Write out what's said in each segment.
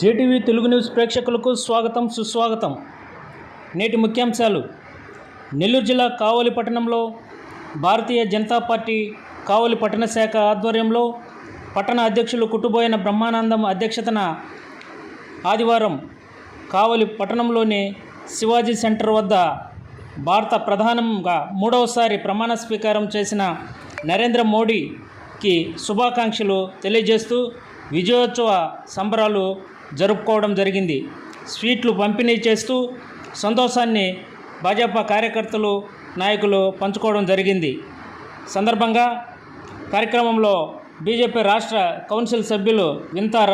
JTV Telugu news ప్రేక్షకులకు స్వాగతం సుస్వాగతం. నేటి ముఖ్యాంశాలు. నెల్లూరు జిల్లా కావలి పట్టణంలో భారతీయ జనతా పార్టీ కావలి పట్టణ శాఖ ఆధ్వర్యంలో పట్టణ అధ్యక్షులు కుట్టుబోయిన బ్రహ్మానందం అధ్యక్షతన ఆదివారం కావలి పట్టణంలోని శివాజీ సెంటర్ వద్ద భారత ప్రధానంగా మూడవసారి ప్రమాణ స్వీకారం చేసిన నరేంద్ర మోడీకి శుభాకాంక్షలు తెలియజేస్తూ విజయోత్సవ సంబరాలు జరుపుకోవడం జరిగింది. స్వీట్లు పంపిణీ చేస్తూ సంతోషాన్ని భాజపా కార్యకర్తలు నాయకులు పంచుకోవడం జరిగింది. సందర్భంగా కార్యక్రమంలో బీజేపీ రాష్ట్ర కౌన్సిల్ సభ్యులు వింతార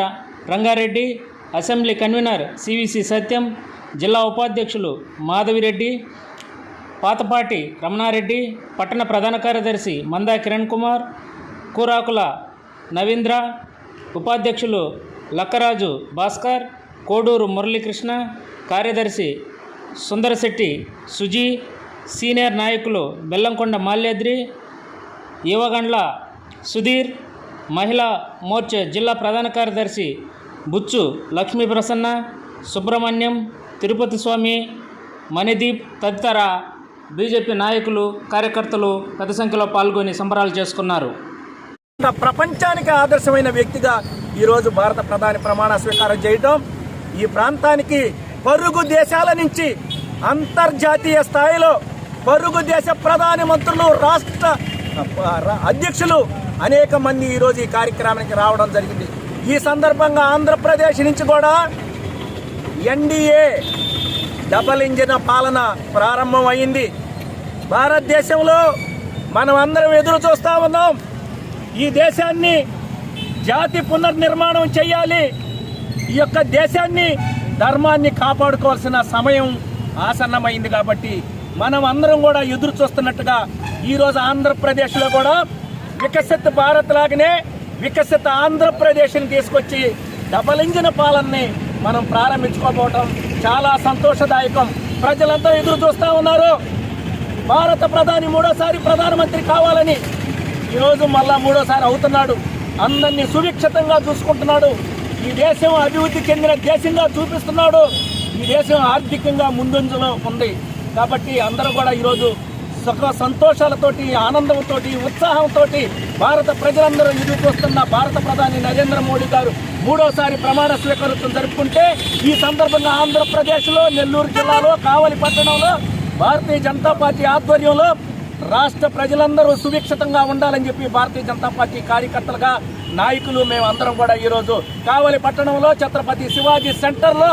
Rangareddy assembly convener CVC Satyam జిల్లా ఉపాధ్యక్షులు మాధవిరెడ్డి పాతపాటి రమణారెడ్డి పట్టణ ప్రధాన కార్యదర్శి మందా కిరణ్ కుమార్ కూరాకుల నవీంద్ర ఉపాధ్యక్షులు లక్కరాజు భాస్కర్ కోడూరు మురళీకృష్ణ కార్యదర్శి సుందరశెట్టి సుజీ సీనియర్ నాయకులు బెల్లంకొండ మాల్యాద్రి యువగండ్ల సుధీర్ మహిళా మోర్చా జిల్లా ప్రధాన కార్యదర్శి బుచ్చు లక్ష్మీ ప్రసన్న సుబ్రహ్మణ్యం తిరుపతి స్వామి మణిదీప్ తదితర బీజేపీ నాయకులు కార్యకర్తలు పెద్ద సంఖ్యలో పాల్గొని సంబరాలు చేసుకున్నారు. ప్రపంచానికి ఆదర్శమైన వ్యక్తిగా ఈరోజు భారత ప్రధాని ప్రమాణ స్వీకారం చేయటం ఈ ప్రాంతానికి పరుగు దేశాల నుంచి అంతర్జాతీయ స్థాయిలో పరుగు దేశ ప్రధాని మంత్రులు రాష్ట్ర అధ్యక్షులు అనేక మంది ఈరోజు ఈ కార్యక్రమానికి రావడం జరిగింది. ఈ సందర్భంగా ఆంధ్రప్రదేశ్ నుంచి కూడా ఎన్డీఏ డబల్ ఇంజిన్ పాలన ప్రారంభం అయింది. భారతదేశంలో మనం అందరం ఎదురు చూస్తూ ఉన్నాం. ఈ దేశాన్ని జాతి పునర్నిర్మాణం చేయాలి. ఈ యొక్క దేశాన్ని ధర్మాన్ని కాపాడుకోవాల్సిన సమయం ఆసన్నమైంది కాబట్టి మనం అందరం కూడా ఎదురు చూస్తున్నట్టుగా ఈరోజు ఆంధ్రప్రదేశ్లో కూడా వికసిత భారత్ లాగానే వికసిత ఆంధ్రప్రదేశ్ని తీసుకొచ్చి డబల్ ఇంజిన్ పాలనని మనం ప్రారంభించుకోబోవటం చాలా సంతోషదాయకం. ప్రజలంతా ఎదురు చూస్తూ ఉన్నారు. భారత ప్రధాని మూడోసారి ప్రధానమంత్రి కావాలని ఈరోజు మళ్ళా మూడోసారి అవుతున్నాడు. అందరినీ సురక్షితంగా చూసుకుంటున్నాడు. ఈ దేశం అభివృద్ధి చెందిన దేశంగా చూపిస్తున్నాడు. ఈ దేశం ఆర్థికంగా ముందంజలో ఉంది. కాబట్టి అందరూ కూడా ఈరోజు సుఖ సంతోషాలతోటి ఆనందంతో ఉత్సాహంతో భారత ప్రజలందరూ ఎదుర్కొస్తున్న భారత ప్రధాని నరేంద్ర మోడీ గారు మూడోసారి ప్రమాణ స్వీకారోత్సవం జరుపుకుంటే ఈ సందర్భంగా ఆంధ్రప్రదేశ్లో నెల్లూరు జిల్లాలో కావలి పట్టణంలో భారతీయ జనతా పార్టీ ఆధ్వర్యంలో రాష్ట్ర ప్రజలందరూ సురక్షితంగా ఉండాలని చెప్పి భారతీయ జనతా పార్టీ కార్యకర్తలుగా నాయకులు మేము అందరం కూడా ఈరోజు కావలి పట్టణంలో ఛత్రపతి శివాజీ సెంటర్లో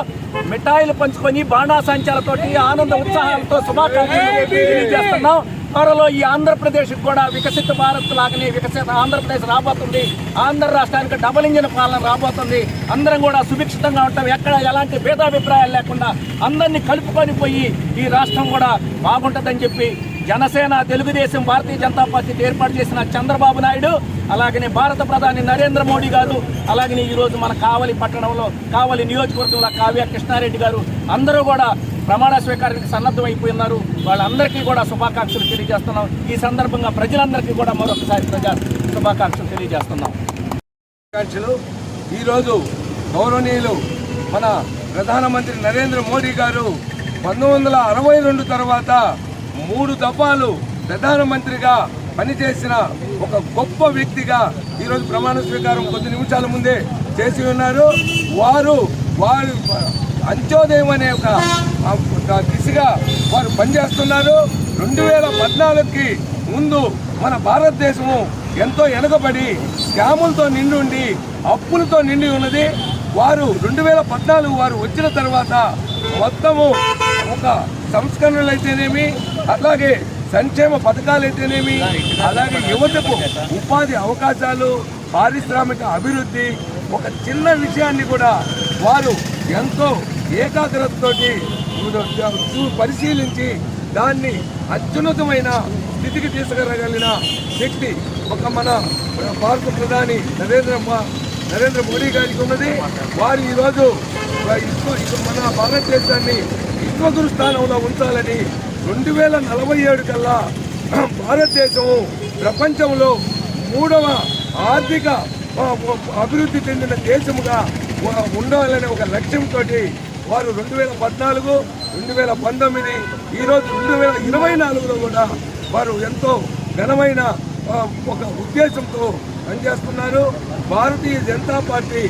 మిఠాయిలు పంచుకొని బాణాసంచాలతోటి ఆనంద ఉత్సాహాలతో శుభాకాంక్షలు తెలియజేస్తున్నాం. త్వరలో ఈ ఆంధ్రప్రదేశ్ కూడా వికసిత భారత్ లాగానే వికసిత ఆంధ్రప్రదేశ్ రాబోతుంది. ఆంధ్ర రాష్ట్రానికి డబల్ ఇంజిన్ పాలన రాబోతుంది. అందరం కూడా సుభిక్షితంగా ఉంటాం. ఎక్కడ ఎలాంటి భేదాభిప్రాయాలు లేకుండా అందరినీ కలుపుకొని పోయి ఈ రాష్ట్రం కూడా బాగుంటుందని చెప్పి జనసేన తెలుగుదేశం భారతీయ జనతా పార్టీ ఏర్పాటు చేసిన చంద్రబాబు నాయుడు అలాగనే భారత ప్రధాని నరేంద్ర మోడీ గారు అలాగనే ఈరోజు మన కావలి పట్టణంలో కావలి నియోజకవర్గంలో కావ్య కృష్ణారెడ్డి గారు అందరూ కూడా ప్రమాణ స్వీకారానికి సన్నద్ధం అయిపోయి వాళ్ళందరికీ కూడా శుభాకాంక్షలు తెలియజేస్తున్నాం. ఈ సందర్భంగా ప్రజలందరికీ కూడా మరొకసారి ప్రజా శుభాకాంక్షలు తెలియజేస్తున్నాం. ఈరోజు గౌరవనీయులు మన ప్రధానమంత్రి నరేంద్ర మోడీ గారు పంతొమ్మిది వందల అరవై రెండు తర్వాత మూడు దఫాలు ప్రధానమంత్రిగా పనిచేసిన ఒక గొప్ప వ్యక్తిగా ఈరోజు ప్రమాణ స్వీకారం కొద్ది నిమిషాల ముందే చేసి ఉన్నారు. వారు వారు అంత్యోదయం అనే ఒక దిశగా వారు పనిచేస్తున్నారు. రెండు వేల పద్నాలుగుకి ముందు మన భారతదేశము ఎంతో వెనుకబడి స్కాములతో నిండి ఉండి అప్పులతో నిండి ఉన్నది. వారు రెండు వేల పద్నాలుగు వారు వచ్చిన తర్వాత మొత్తము ఒక సంస్కరణలు అయితేనేమి అలాగే సంక్షేమ పథకాలు అయితేనేమి అలాగే యువతకు ఉపాధి అవకాశాలు పారిశ్రామిక అభివృద్ధి ఒక చిన్న విషయాన్ని కూడా వారు ఎంతో ఏకాగ్రతతోటి పరిశీలించి దాన్ని అత్యున్నతమైన స్థితికి తీసుకురాగలిగిన శక్తి ఒక మన భారత ప్రధాని నరేంద్ర నరేంద్ర మోడీ గారికి ఉన్నది. వారు ఈరోజు ఇస్రో మన భారతదేశాన్ని విశ్వగురు స్థానంలో ఉంచాలని రెండు వేల నలభై ఏడు కల్లా భారతదేశము ప్రపంచంలో మూడవ ఆర్థిక అభివృద్ధి చెందిన దేశముగా ఉండాలనే ఒక లక్ష్యంతో వారు రెండు వేల పద్నాలుగు రెండు వేల పంతొమ్మిది ఈరోజు రెండు వేల ఇరవై నాలుగులో కూడా వారు ఎంతో ఘనమైన ఒక ఉద్దేశంతో పనిచేస్తున్నారు. భారతీయ జనతా పార్టీ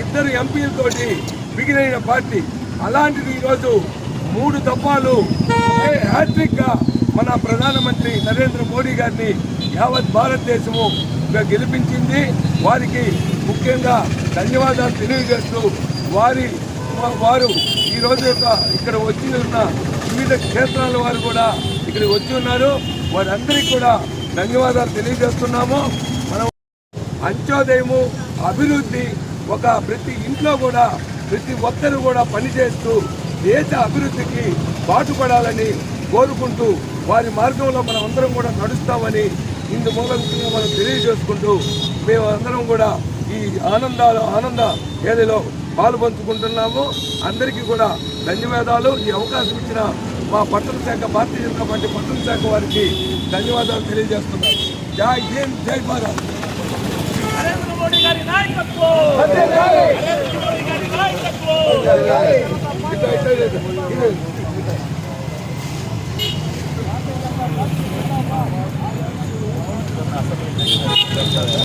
ఇద్దరు ఎంపీలతోటి బిగినైన పార్టీ. అలాంటిది ఈరోజు మూడు దఫాలు హ్యాట్రిక్గా మన ప్రధానమంత్రి నరేంద్ర మోడీ గారిని యావత్ భారతదేశము గెలిపించింది. వారికి ముఖ్యంగా ధన్యవాదాలు తెలియజేస్తూ వారి వారు ఈరోజు యొక్క ఇక్కడ వచ్చి ఉన్న వివిధ క్షేత్రాల వారు కూడా ఇక్కడికి వచ్చి ఉన్నారు. వారందరికీ కూడా ధన్యవాదాలు తెలియజేస్తున్నాము. మనం అంత్యోదయము అభివృద్ధి ఒక ప్రతి ఇంట్లో కూడా ప్రతి ఒక్కరు కూడా పనిచేస్తూ దేశ అభివృద్ధికి పాటుపడాలని కోరుకుంటూ వారి మార్గంలో మనం అందరం కూడా నడుస్తామని ఇందు మూలంగా మనం తెలియజేసుకుంటూ మేము అందరం కూడా ఈ ఆనందాలు ఆనంద ఏదిలో పాలు పంచుకుంటున్నాము అందరికీ కూడా ధన్యవాదాలు. ఈ అవకాశం ఇచ్చిన మా పట్టణ శాఖ భారతీయ జనతా పార్టీ పట్టణ శాఖ వారికి ధన్యవాదాలు తెలియజేస్తున్నాను జై హింద్ జై భారత్. నరేంద్ర మోడీ గారి నాయకత్వం! いただきます。